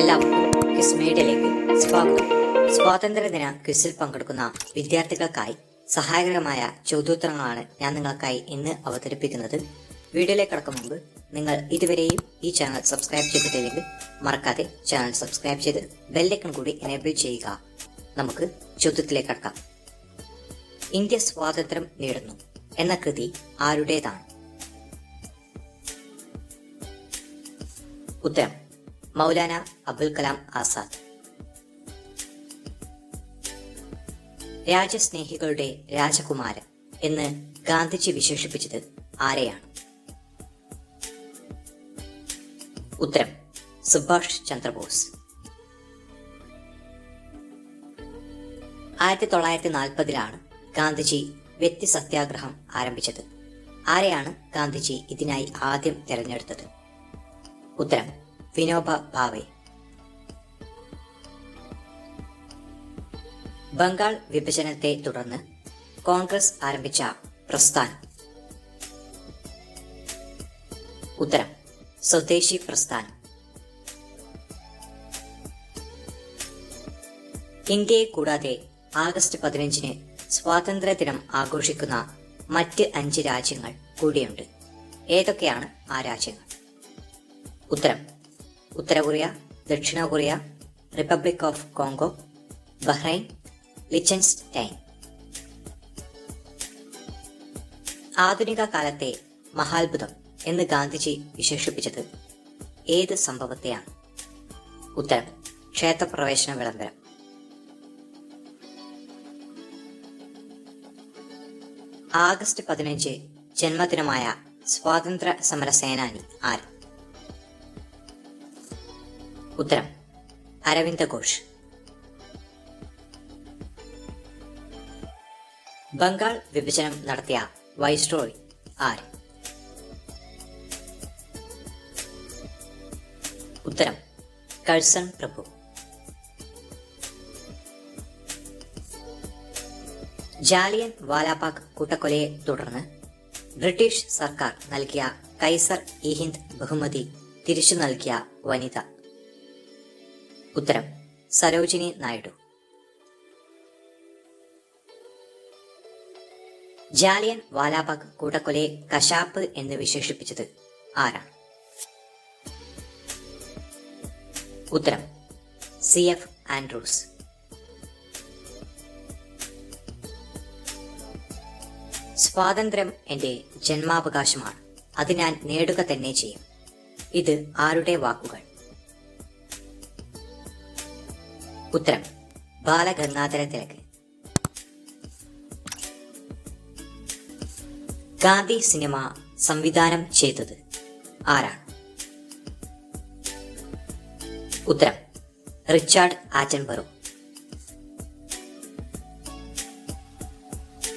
എല്ലാവർക്കും ക്വിസ് മീഡിയയിലേക്ക് സ്വാഗതം. സ്വാതന്ത്ര്യദിന ക്വിസിൽ പങ്കെടുക്കുന്ന വിദ്യാർത്ഥികൾക്കായി സഹായകരമായ ചോദ്യോത്തരങ്ങളാണ് ഞാൻ നിങ്ങൾക്കായി ഇന്ന് അവതരിപ്പിക്കുന്നത്. വീഡിയോയിലേക്ക് കടക്കും മുമ്പ് നിങ്ങൾ ഇതുവരെയും ഈ ചാനൽ സബ്സ്ക്രൈബ് ചെയ്തിട്ടില്ലെങ്കിൽ മറക്കാതെ ചാനൽ സബ്സ്ക്രൈബ് ചെയ്ത് ബെല്ലൈക്കൺ കൂടി എനേബിൾ ചെയ്യുക. നമുക്ക് ചോദ്യത്തിലേക്ക് കടക്കാം. ഇന്ത്യ സ്വാതന്ത്ര്യം നേടുന്നു എന്ന കൃതി ആരുടേതാണ്? ഉത്തരം. മൗലാന അബ്ദുൽ കലാം ആസാദ്. രാജസ്നേഹികളുടെ രാജകുമാരൻ എന്ന് ഗാന്ധിജി വിശേഷിപ്പിച്ചത് ആരെയാണ്? ഉത്തരം സുഭാഷ് ചന്ദ്രബോസ്. ആയിരത്തി തൊള്ളായിരത്തി നാൽപ്പതിലാണ് ഗാന്ധിജി വ്യക്തി സത്യാഗ്രഹം ആരംഭിച്ചത്. ആരെയാണ് ഗാന്ധിജി ഇതിനായി ആദ്യം തിരഞ്ഞെടുത്തത്? ഉത്തരം വിനോബ ഭാവെ. ബംഗാൾ വിഭജനത്തെ തുടർന്ന് കോൺഗ്രസ് ആരംഭിച്ച പ്രസ്ഥാനം. ഉത്തരം സ്വദേശി പ്രസ്ഥാനം. ഇന്ത്യയെ കൂടാതെ ആഗസ്റ്റ് പതിനഞ്ചിന് സ്വാതന്ത്ര്യ ദിനം ആഘോഷിക്കുന്ന മറ്റ് അഞ്ച് രാജ്യങ്ങൾ കൂടിയുണ്ട്. ഏതൊക്കെയാണ് ആ രാജ്യങ്ങൾ? ഉത്തരം ഉത്തര കൊറിയ ദക്ഷിണ Korea republic of Congo Bahrain Liechtenstein ആധുനിക കാലത്തെ മഹാത്ഭുതം എന്ന് ഗാന്ധിജി വിശേഷിപ്പിച്ചത് ഏത് സംഭവത്തെയാണ്? ഉത്തരം ക്ഷേത്രപ്രവേശന വിളംബരം. ആഗസ്റ്റ് പതിനഞ്ച് ജന്മദിനമായ സ്വാതന്ത്ര്യ സമര സേനാനി ആര്? ഉത്തരം. അരവിന്ദ ഘോഷ്. ബംഗാൾ വിഭജനം നടത്തിയ വൈസ്രോയ് ആര്? ഉത്തരം കഴ്സൺ പ്രഭു. ജാലിയൻ വാലാപാക് കൂട്ടക്കൊലയെ തുടർന്ന് ബ്രിട്ടീഷ് സർക്കാർ നൽകിയ കൈസർ ഇ ഹിന്ദ് ബഹുമതി തിരിച്ചു നൽകിയ വനിത. ഉത്തരം. സരോജിനി നായിഡു. ജാലിയൻ വാലാബാഗ് കൂട്ടക്കൊലയെ കശാപ്പ് എന്ന് വിശേഷിപ്പിച്ചത് ആരാണ്? ഉത്തരം. സി. എഫ്. ആൻഡ്രൂസ്. സ്വാതന്ത്ര്യം എന്റെ ജന്മാവകാശമാണ്. അത് ഞാൻ നേടുക തന്നെ ചെയ്യും. ഇത് ആരുടെ വാക്കുകൾ? ഉത്തരം ബാലഗംഗാധര തിലക് ഗാന്ധി സിനിമ സംവിധാനം ചെയ്തത് ആരാണ്? ഉത്തരം റിച്ചാർഡ് ആറ്റൻബറോ.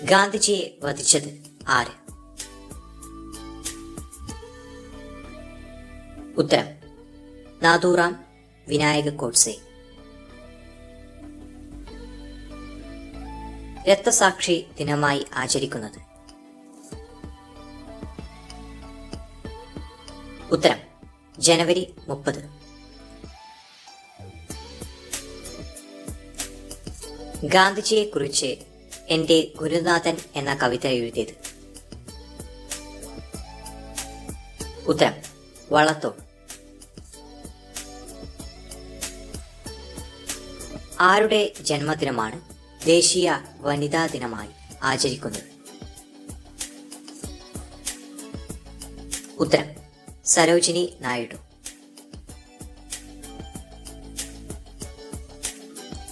ഗാന്ധിജിയെ വധിച്ചത് ആര്? ഉത്തരം നാദൂറാം വിനായക ഗോഡ്സെ രക്തസാക്ഷി ദിനമായി ആചരിക്കുന്നത്. ഉത്തരം ജനുവരി മുപ്പത്. ഗാന്ധിജിയെ കുറിച്ച് എന്റെ ഗുരുനാഥൻ എന്ന കവിത എഴുതിയത്. ഉത്തരം വളത്തോ ആരുടെ ജന്മദിനമാണ് ദേശീയ വനിതാ ദിനമായി ആചരിക്കുന്നത് ഉത്തരം. സരോജിനി നായിഡു.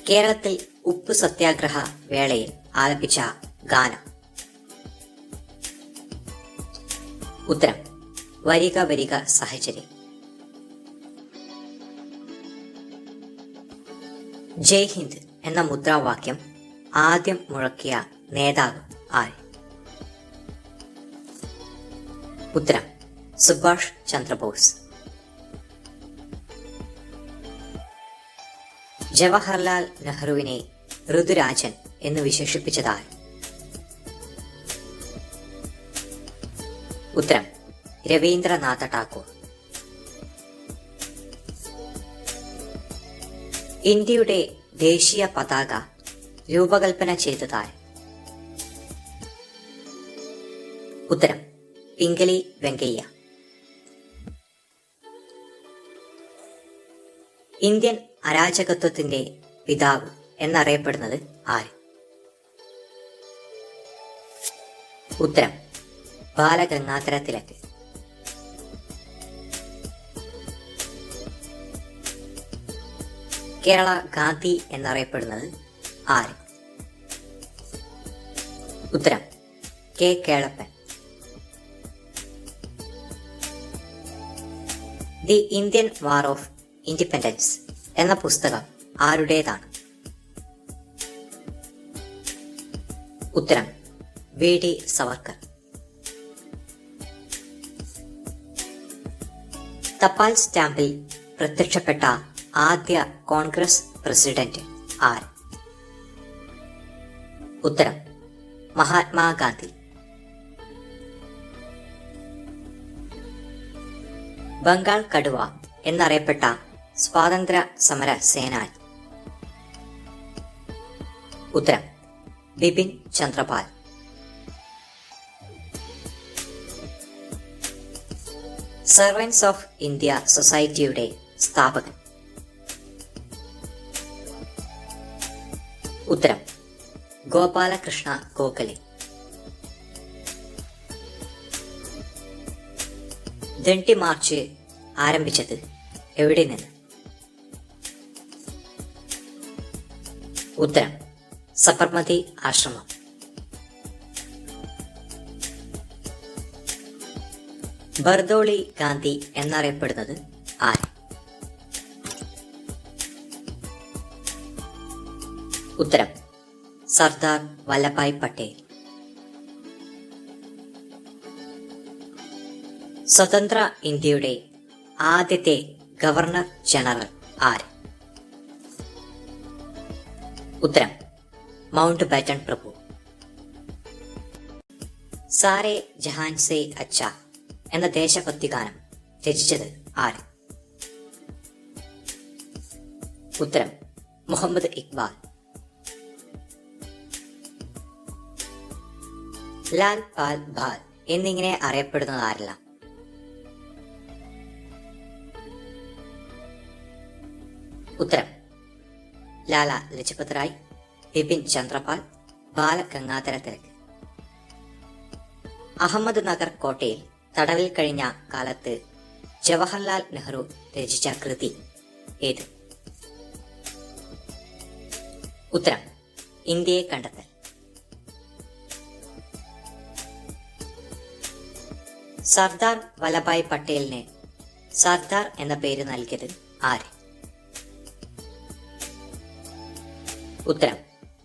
കേരളത്തിൽ ഉപ്പ് സത്യാഗ്രഹ വേളയിൽ ആലപിച്ച ഗാനം. ഉത്തരം. വരിക വരിക സഹചര്യം ജയ് ഹിന്ദ് എന്ന മുദ്രാവാക്യം ആദ്യം മുഴക്കിയ നേതാവ് ആര്? ഉത്തരം സുഭാഷ് ചന്ദ്രബോസ്. ജവഹർലാൽ നെഹ്റുവിനെ ഋതുരാജൻ എന്ന് വിശേഷിപ്പിച്ചതായി ഉത്തരം രവീന്ദ്രനാഥ ടാക്കൂർ ഇന്ത്യയുടെ ദേശീയ പതാക രൂപകൽപ്പന ചെയ്തതായി ഉത്തരം പിങ്കലി വെങ്കയ്യ. ഇന്ത്യൻ അരാജകത്വത്തിന്റെ പിതാവ് എന്നറിയപ്പെടുന്നത് ആര്? ഉത്തരം ബാലഗംഗാധര തിലക് കേരള ഗാന്ധി എന്നറിയപ്പെടുന്നത് ആര്? ഉത്തരം. K Kelappan. The Indian war of independence എന്ന പുസ്തകം ആരുടേതാണ്? ഉത്തരം. വി ഡി സവർക്കർ. തപാൽ സ്റ്റാമ്പിൽ പ്രത്യക്ഷപ്പെട്ട ആദ്യ കോൺഗ്രസ് പ്രസിഡന്റ് ആര്? ഉത്തരം. മഹാത്മാഗാന്ധി ബംഗാൾ കടുവ എന്നറിയപ്പെട്ട സ്വാതന്ത്ര്യ സമര സേനാനി. ഉത്തരം. Bipin Chandrapal. Servants of India സൊസൈറ്റിയുടെ സ്ഥാപകൻ. ഉത്തരം. ഗോപാലകൃഷ്ണ ഗോഖലെ. ദണ്ഡി മാർച്ച് ആരംഭിച്ചത് എവിടെ നിന്ന്? ഉത്തരം സബർമതി ആശ്രമം. ബർദോളി ഗാന്ധി എന്നറിയപ്പെടുന്നത് ആര്? ഉത്തരം സർദാർ വല്ലഭായ് പട്ടേൽ. സ്വതന്ത്ര ഇന്ത്യയുടെ ആദ്യത്തെ ഗവർണർ ജനറൽ ആര്? ഉത്തരം മൗണ്ട് ബാറ്റൺ പ്രഭു. സാരെ ജഹാൻ സെ അച്ച എന്ന ദേശഭക്തി ഗാനം രചിച്ചത് ആര്? ഉത്തരം മുഹമ്മദ് ഇക്ബാൽ. ലാൽ പാൽ ബാൽ എന്നിങ്ങനെ അറിയപ്പെടുന്നത് ആരെല്ലാം? ഉത്തരം. ലാല ലജപത് റായ് ബിപിൻ ചന്ദ്രപാൽ ബാലഗംഗാധര തിലക്. അഹമ്മദ് നഗർ കോട്ടയിൽ തടവിൽ കഴിഞ്ഞ കാലത്ത് ജവഹർലാൽ നെഹ്റു രചിച്ച കൃതി ഏത്? ഉത്തരം. ഇന്ത്യയെ കണ്ടെത്തൽ. സർദാർ വല്ലഭായ് പട്ടേലിന്. സർദാർ എന്ന പേര് നൽകിയത് ആര്? ഉത്തരം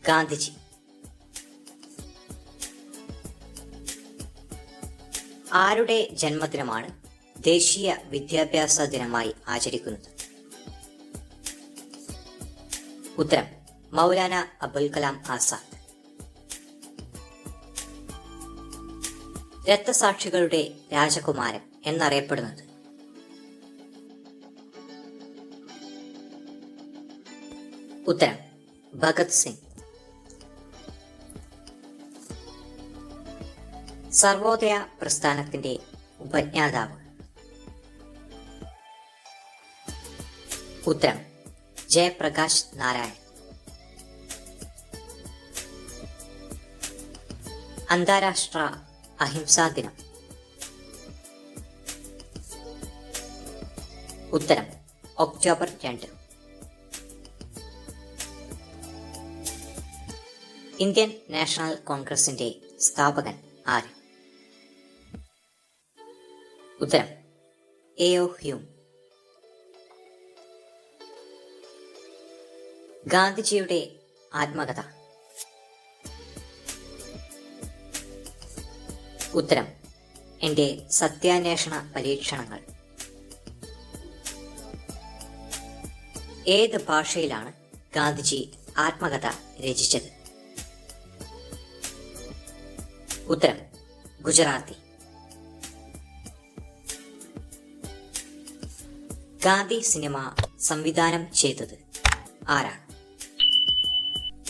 ഗാന്ധിജി. ആരുടെ ജന്മദിനമാണ് ദേശീയ വിദ്യാഭ്യാസ ദിനമായി ആചരിക്കുന്നത്? ഉത്തരം മൗലാന അബുൽ കലാം ആസാദ്. രക്തസാക്ഷികളുടെ രാജകുമാരൻ എന്നറിയപ്പെടുന്നത്. ഉത്തരം ഭഗത് സിംഗ്. സർവോദയ പ്രസ്ഥാനത്തിന്റെ ഉപജ്ഞാതാവ്. ഉത്തരം ജയപ്രകാശ് നാരായൺ. അന്താരാഷ്ട്ര അഹിംസാ ദിനം. ഉത്തരം ഒക്ടോബർ രണ്ട്. ഇന്ത്യൻ നാഷണൽ കോൺഗ്രസിന്റെ സ്ഥാപകൻ ആര്? ഉത്തരം എ ഒ ഹ്യൂം. ഗാന്ധിജിയുടെ ആത്മകഥ. ഉത്തരം. എന്റെ സത്യാന്വേഷണ പരീക്ഷണങ്ങൾ. ഏത് ഭാഷയിലാണ് ഗാന്ധിജി ആത്മകഥ രചിച്ചത്? ഉത്തരം ഗുജറാത്തി. ഗാന്ധി സിനിമ സംവിധാനം ചെയ്തത് ആരാണ്?